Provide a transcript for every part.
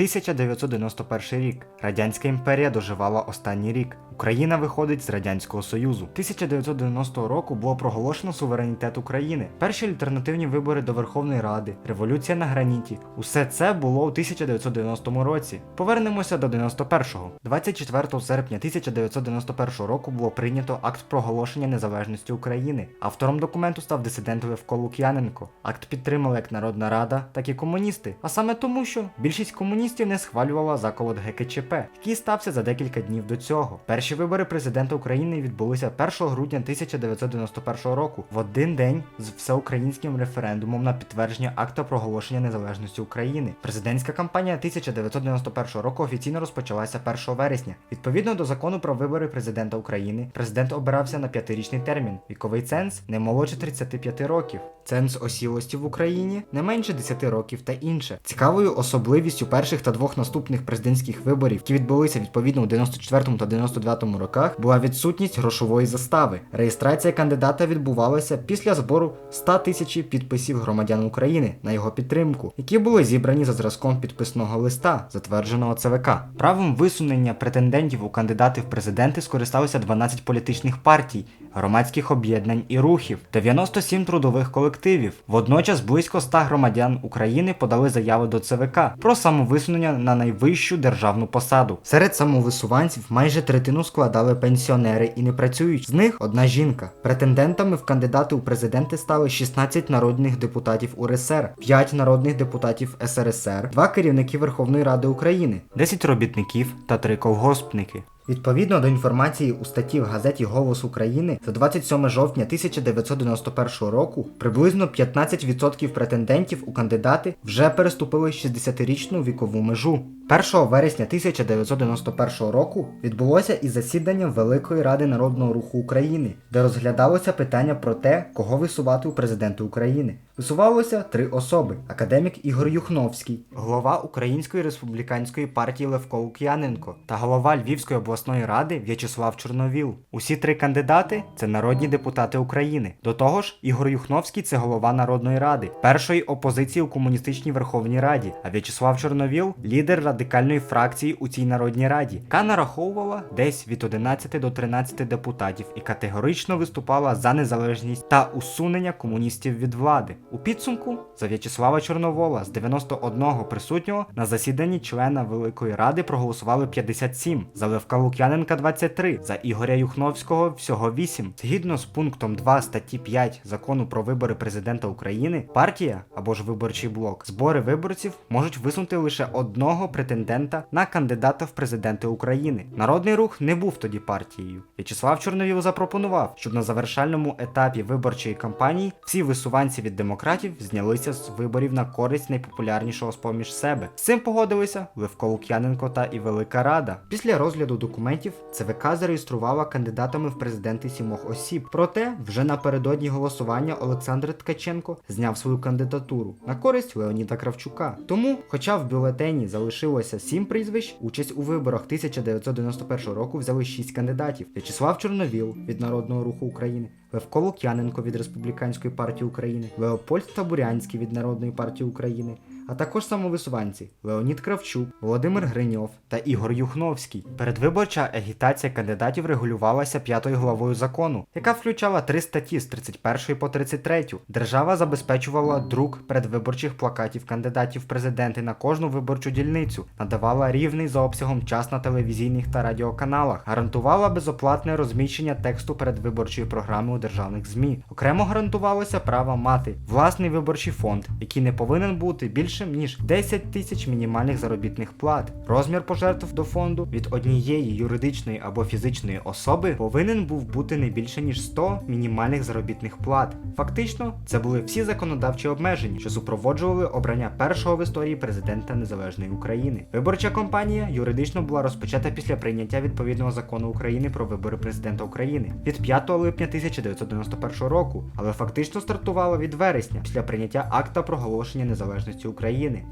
1991 рік. Радянська імперія доживала останній рік. Україна виходить з Радянського Союзу. 1990 року було проголошено суверенітет України. Перші альтернативні вибори до Верховної Ради, революція на граніті. Усе це було у 1990 році. Повернемося до 91-го. 24 серпня 1991 року було прийнято акт проголошення незалежності України. Автором документу став дисидент Левко Лук'яненко. Акт підтримали як Народна Рада, так і комуністи. А саме тому, що більшість комуністів не схвалювала заколот ГКЧП, який стався за декілька днів до цього. Перші вибори президента України відбулися 1 грудня 1991 року, в один день з всеукраїнським референдумом на підтвердження акта проголошення незалежності України. Президентська кампанія 1991 року офіційно розпочалася 1 вересня. Відповідно до закону про вибори президента України, президент обирався на п'ятирічний термін. Віковий ценз не молодше 35 років. Ценз осілості в Україні не менше 10 років та інше. Цікавою особливістю перших та двох наступних президентських виборів, які відбулися відповідно у 94 та 99 роках, була відсутність грошової застави. Реєстрація кандидата відбувалася після збору 100 тисяч підписів громадян України на його підтримку, які були зібрані за зразком підписного листа, затвердженого ЦВК. Правом висунення претендентів у кандидати в президенти скористалися 12 політичних партій, громадських об'єднань і рухів, 97 трудових колективів. Водночас близько 100 громадян України подали заяви до ЦВК про самовисунення на найвищу державну посаду. Серед самовисуванців майже третину складали пенсіонери і не працюють. З них одна жінка. Претендентами в кандидати у президенти стали 16 народних депутатів УРСР, 5 народних депутатів СРСР, 2 керівники Верховної Ради України, 10 робітників та 3 колгоспники. Відповідно до інформації у статті в газеті Голос України за 27 жовтня 1991 року приблизно 15% претендентів у кандидати вже переступили 60-річну вікову межу. 1 вересня 1991 року відбулося і засідання Великої Ради Народного Руху України, де розглядалося питання про те, кого висувати у президенти України. Висувалося три особи: академік Ігор Юхновський, голова Української республіканської партії Левко Лук'яненко та голова Львівської обласної ради В'ячеслав Чорновіл. Усі три кандидати це народні депутати України. До того ж, Ігор Юхновський це голова Народної ради, першої опозиції у комуністичній Верховній Раді, а В'ячеслав Чорновіл лідер радикальної фракції у цій народній раді, яка нараховувала десь від 11 до 13 депутатів і категорично виступала за незалежність та усунення комуністів від влади. У підсумку за В'ячеслава Чорновола з 91 присутнього на засіданні члена Великої Ради проголосували 57, за Левка Лук'яненка 23, за Ігоря Юхновського всього 8. Згідно з пунктом 2 статті 5 закону про вибори президента України, партія або ж виборчий блок збори виборців можуть висунути лише одного претендента на кандидата в президенти України. Народний рух не був тоді партією. В'ячеслав Чорновіл запропонував, щоб на завершальному етапі виборчої кампанії всі висуванці від демократів знялися з виборів на користь найпопулярнішого з поміж себе. З цим погодилися Левко Лук'яненко та і Велика Рада. Після розгляду документів ЦВК зареєструвала кандидатами в президенти сімох осіб. Проте вже напередодні голосування Олександр Ткаченко зняв свою кандидатуру на користь Леоніда Кравчука. Тому, хоча в бюлетені залишилося сім прізвищ, участь у виборах 1991 року взяли шість кандидатів: В'ячеслав Чорновіл від Народного руху України. Левко Лук'яненко від Республіканської партії України, Леопольд Табурянський від Народної партії України, а також самовисуванці Леонід Кравчук, Володимир Гриньов та Ігор Юхновський. Передвиборча агітація кандидатів регулювалася п'ятою главою закону, яка включала три статті з 31 по 33. Держава забезпечувала друк передвиборчих плакатів кандидатів в президенти на кожну виборчу дільницю, надавала рівний за обсягом час на телевізійних та радіоканалах, гарантувала безоплатне розміщення тексту передвиборчої програми у державних ЗМІ. Окремо гарантувалося право мати власний виборчий фонд, який не повинен бути більшим ніж 10 тисяч мінімальних заробітних плат. Розмір пожертв до фонду від однієї юридичної або фізичної особи повинен був бути не більше ніж 100 мінімальних заробітних плат. Фактично, це були всі законодавчі обмеження, що супроводжували обрання першого в історії президента Незалежної України. Виборча кампанія юридично була розпочата після прийняття відповідного закону України про вибори президента України від 5 липня 1991 року, але фактично стартувала від вересня після прийняття акта проголошення незалежності України.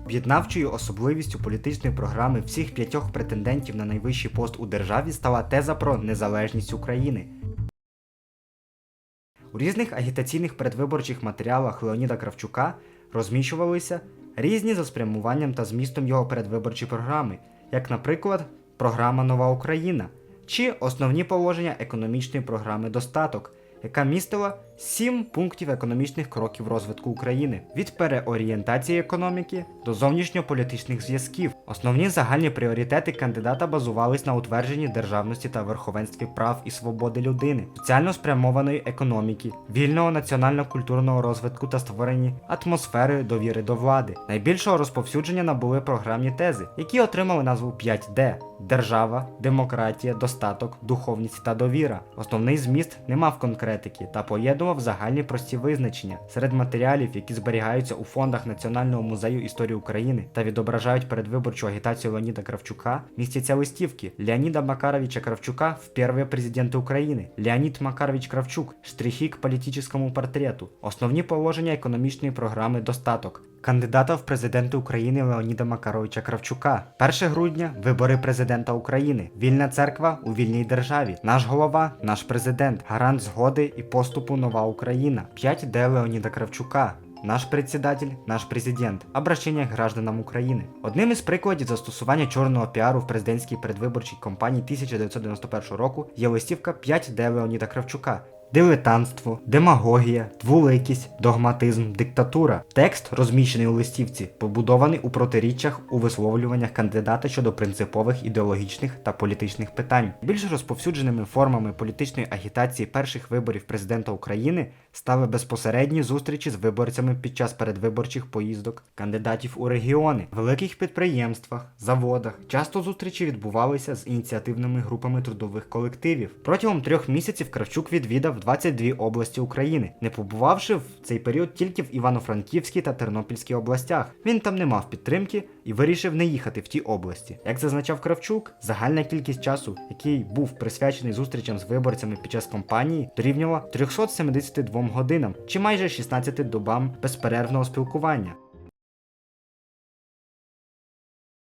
Об'єднавчою особливістю політичної програми всіх п'ятьох претендентів на найвищий пост у державі стала теза про незалежність України. У різних агітаційних передвиборчих матеріалах Леоніда Кравчука розміщувалися різні за спрямуванням та змістом його передвиборчі програми, як, наприклад, програма Нова Україна чи основні положення економічної програми Достаток, яка містила сім пунктів економічних кроків розвитку України від переорієнтації економіки до зовнішньополітичних зв'язків. Основні загальні пріоритети кандидата базувались на утвердженні державності та верховенстві прав і свободи людини, соціально спрямованої економіки, вільного національно-культурного розвитку та створенні атмосфери довіри до влади. Найбільшого розповсюдження набули програмні тези, які отримали назву 5D держава, демократія, достаток, духовність та довіра. Основний зміст не мав конкретики та поєднував загальні прості визначення серед матеріалів, які зберігаються у фондах Національного музею історії України та відображають передвиборчу агітацію Леоніда Кравчука, містяться листівки Леоніда Макаровича Кравчука в первые президенти України, Леонід Макарович Кравчук, штрихи к політичному портрету, основні положення економічної програми Достаток. Кандидата в президенти України Леоніда Макаровича Кравчука. 1 грудня вибори президента України. Вільна церква у вільній державі. Наш голова, наш президент, гарант згоди і поступу нова Україна. 5D Леоніда Кравчука. Наш председатель, наш президент. Обращення гражданам України. Одним із прикладів застосування чорного піару в президентській передвиборчій кампанії 1991 року є листівка 5D Леоніда Кравчука. Дилетантство, демагогія, двуликість, догматизм, диктатура. Текст, розміщений у листівці, побудований у протиріччях у висловлюваннях кандидата щодо принципових ідеологічних та політичних питань. Більш розповсюдженими формами політичної агітації перших виборів президента України стали безпосередні зустрічі з виборцями під час передвиборчих поїздок кандидатів у регіони, великих підприємствах, заводах. Часто зустрічі відбувалися з ініціативними групами трудових колективів. Протягом трьох місяців Кравчук відвідав 22 області України, не побувавши в цей період тільки в Івано-Франківській та Тернопільській областях. Він там не мав підтримки і вирішив не їхати в ті області. Як зазначав Кравчук, загальна кількість часу, який був присвячений зустрічам з виборцями під час кампанії, дорівнювала 372 годинам чи майже 16 добам безперервного спілкування.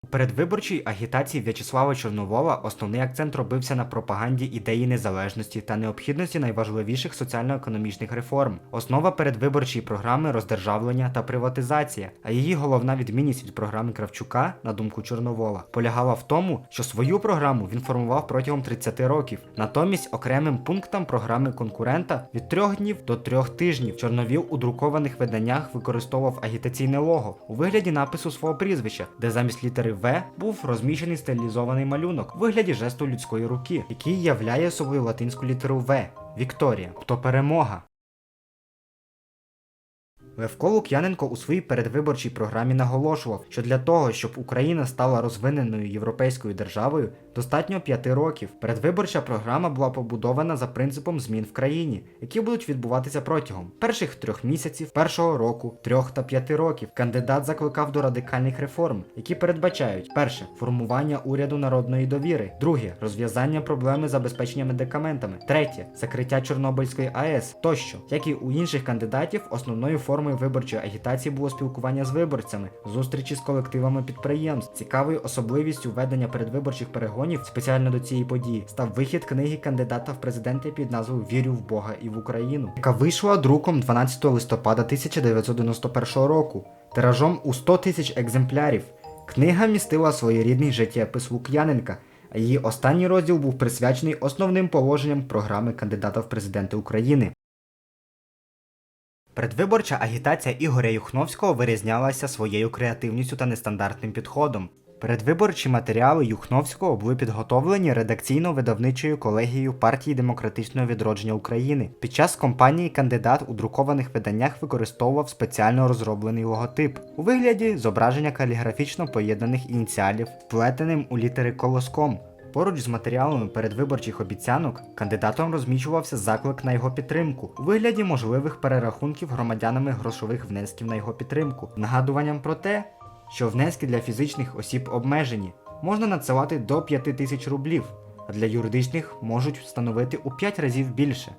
Передвиборчій агітації В'ячеслава Чорновола основний акцент робився на пропаганді ідеї незалежності та необхідності найважливіших соціально-економічних реформ. Основа передвиборчої програми роздержавлення та приватизація, а її головна відмінність від програми Кравчука, на думку Чорновола, полягала в тому, що свою програму він формував протягом 30 років. Натомість окремим пунктам програми конкурента від трьох днів до трьох тижнів Чорновіл у друкованих виданнях використовував агітаційне лого у вигляді напису свого прізвища, де замість літери В був розміщений стилізований малюнок у вигляді жесту людської руки, який являє собою латинську літеру В Вікторія, тобто перемога. Левко Лук'яненко у своїй передвиборчій програмі наголошував, що для того, щоб Україна стала розвиненою європейською державою, достатньо 5 років. Передвиборча програма була побудована за принципом змін в країні, які будуть відбуватися протягом перших трьох місяців, першого року, трьох та п'яти років. Кандидат закликав до радикальних реформ, які передбачають перше формування уряду народної довіри, друге розв'язання проблеми забезпечення медикаментами, третє закриття Чорнобильської АЕС тощо, як і у інших кандидатів, основною формою виборчої агітації було спілкування з виборцями, зустрічі з колективами підприємств. Цікавою особливістю ведення передвиборчих перегонів спеціально до цієї події став вихід книги кандидата в президенти під назвою Вірю в Бога і в Україну, яка вийшла друком 12 листопада 1991 року, тиражом у 100 тисяч екземплярів. Книга містила своєрідний життєпис Лук'яненка, а її останній розділ був присвячений основним положенням програми кандидата в президенти України. Передвиборча агітація Ігоря Юхновського вирізнялася своєю креативністю та нестандартним підходом. Передвиборчі матеріали Юхновського були підготовлені редакційно-видавничою колегією партії демократичного відродження України. Під час кампанії кандидат у друкованих виданнях використовував спеціально розроблений логотип у вигляді зображення каліграфічно поєднаних ініціалів, вплетеним у літери колоском. Поруч з матеріалами передвиборчих обіцянок кандидатом розміщувався заклик на його підтримку у вигляді можливих перерахунків громадянами грошових внесків на його підтримку, нагадуванням про те, що внески для фізичних осіб обмежені, можна надсилати до 5 тисяч рублів, а для юридичних можуть становити у 5 разів більше.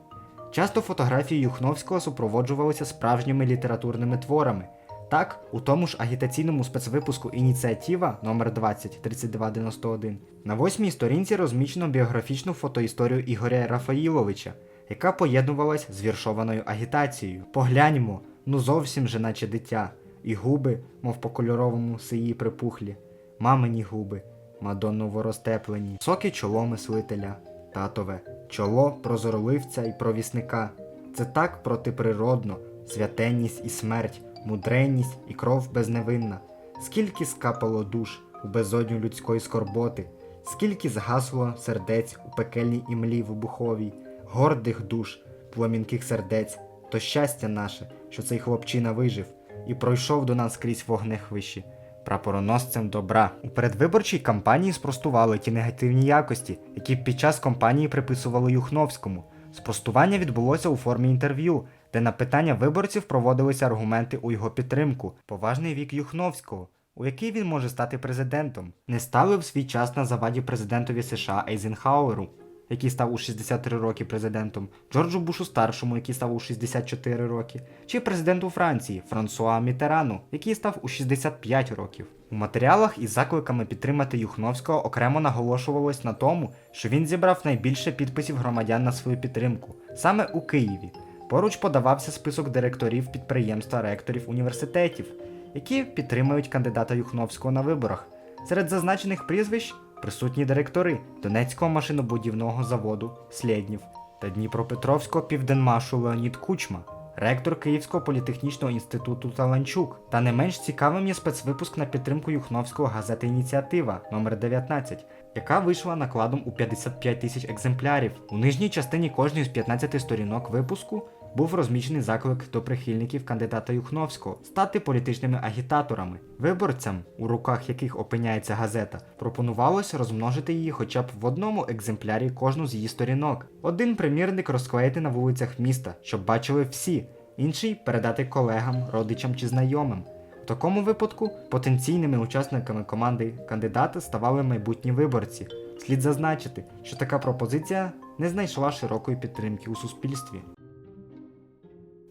Часто фотографії Юхновського супроводжувалися справжніми літературними творами. Так, у тому ж агітаційному спецвипуску Ініціатива номер 20 3291 на восьмій сторінці розміщено біографічну фотоісторію Ігоря Рафаїловича, яка поєднувалась з віршованою агітацією. Погляньмо, ну зовсім же наче дитя. І губи, мов по кольоровому сиї припухлі, мамині губи, мадонново розтеплені, соки чоло мислителя, татове, чоло прозорливця і провісника. Це так протиприродно, святенність і смерть, мудренність і кров безневинна. Скільки скапало душ у безодню людської скорботи, скільки згасло сердець у пекельній імлі вибуховій, гордих душ, пломінких сердець, то щастя наше, що цей хлопчина вижив і пройшов до нас крізь вогнехвищі, прапороносцем добра. У передвиборчій кампанії спростували ті негативні якості, які під час кампанії приписували Юхновському. Спростування відбулося у формі інтерв'ю, де на питання виборців проводилися аргументи у його підтримку, поважний вік Юхновського, у який він може стати президентом, не стали в свій час на заваді президентові США Ейзенхауеру, який став у 63 роки президентом, Джорджу Бушу старшому, який став у 64 роки, чи президенту Франції Франсуа Мітерану, який став у 65 років. У матеріалах із закликами підтримати Юхновського окремо наголошувалось на тому, що він зібрав найбільше підписів громадян на свою підтримку саме у Києві. Поруч подавався список директорів підприємств та ректорів університетів, які підтримують кандидата Юхновського на виборах. Серед зазначених прізвищ присутні директори Донецького машинобудівного заводу Слєднів та Дніпропетровського південмашу Леонід Кучма, ректор Київського політехнічного інституту Таланчук. Та не менш цікавим є спецвипуск на підтримку Юхновського газети Ініціатива номер 19 яка вийшла накладом у 55 тисяч екземплярів. У нижній частині кожної з 15 сторінок випуску був розміщений заклик до прихильників кандидата Юхновського стати політичними агітаторами. Виборцям, у руках яких опиняється газета, пропонувалося розмножити її хоча б в одному екземплярі кожну з її сторінок. Один примірник розклеїти на вулицях міста, щоб бачили всі, інший передати колегам, родичам чи знайомим. В такому випадку потенційними учасниками команди кандидата ставали майбутні виборці. Слід зазначити, що така пропозиція не знайшла широкої підтримки у суспільстві.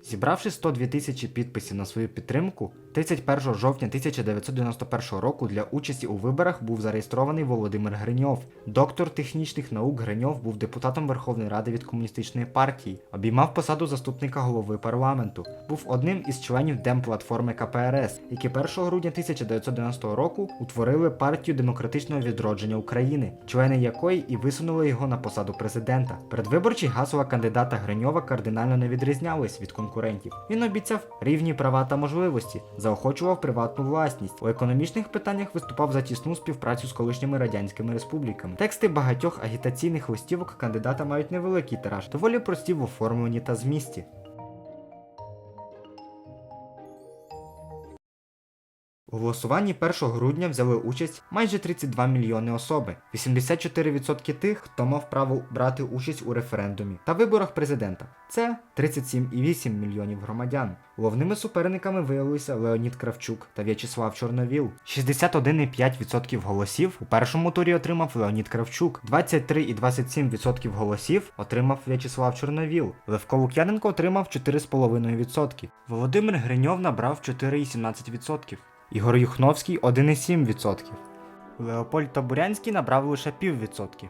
Зібравши 102 тисячі підписів на свою підтримку, 31 жовтня 1991 року для участі у виборах був зареєстрований Володимир Гриньов. Доктор технічних наук Гриньов був депутатом Верховної Ради від комуністичної партії, обіймав посаду заступника голови парламенту, був одним із членів демплатформи КПРС, які 1 грудня 1990 року утворили партію демократичного відродження України, члени якої і висунули його на посаду президента. Передвиборчі гасла кандидата Гриньова кардинально не відрізнялись від конкурентів. Він обіцяв рівні права та можливості, заохочував приватну власність. У економічних питаннях виступав за тісну співпрацю з колишніми радянськими республіками. Тексти багатьох агітаційних листівок кандидата мають невеликий тираж, доволі прості в оформленні та змісті. У голосуванні 1 грудня взяли участь майже 32 мільйони особи, 84% тих, хто мав право брати участь у референдумі та виборах президента. Це 37,8 мільйонів громадян. Головними суперниками виявилися Леонід Кравчук та В'ячеслав Чорновіл. 61,5% голосів у першому турі отримав Леонід Кравчук, 23,27% голосів отримав В'ячеслав Чорновіл. Левко Лук'яненко отримав 4,5%. Володимир Гриньов набрав 4,17%. Ігор Юхновський 1,7%. Леопольд Табурянський набрав лише піввідсотки.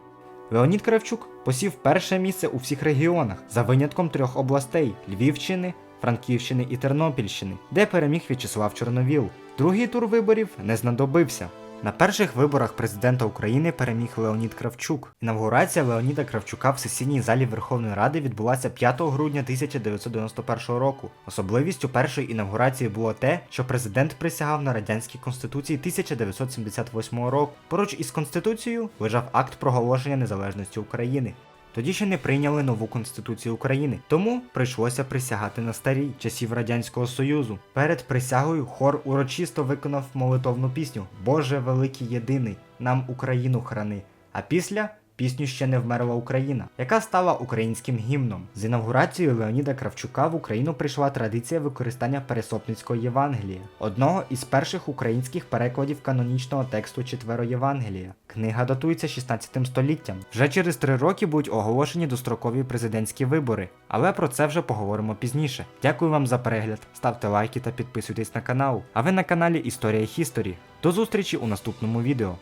Леонід Кравчук посів перше місце у всіх регіонах за винятком трьох областей Львівщини, Франківщини і Тернопільщини, де переміг В'ячеслав Чорновіл. Другий тур виборів не знадобився. На перших виборах президента України переміг Леонід Кравчук. Інавгурація Леоніда Кравчука в сесійній залі Верховної Ради відбулася 5 грудня 1991 року. Особливістю першої інавгурації було те, що президент присягав на радянській конституції 1978 року. Поруч із конституцією лежав акт проголошення незалежності України. Тоді ще не прийняли нову конституцію України, тому прийшлося присягати на старій часів Радянського Союзу. Перед присягою хор урочисто виконав молитовну пісню Боже великий єдиний, нам Україну храни. А після пісню ще не вмерла Україна, яка стала українським гімном. З інавгурацією Леоніда Кравчука в Україну прийшла традиція використання Пересопницького Євангелія, одного із перших українських перекладів канонічного тексту Четверо Євангелія. Книга датується 16 століттям. Вже через три роки будуть оголошені дострокові президентські вибори, але про це вже поговоримо пізніше. Дякую вам за перегляд, ставте лайки та підписуйтесь на канал. А ви на каналі Історія Хісторі. До зустрічі у наступному відео.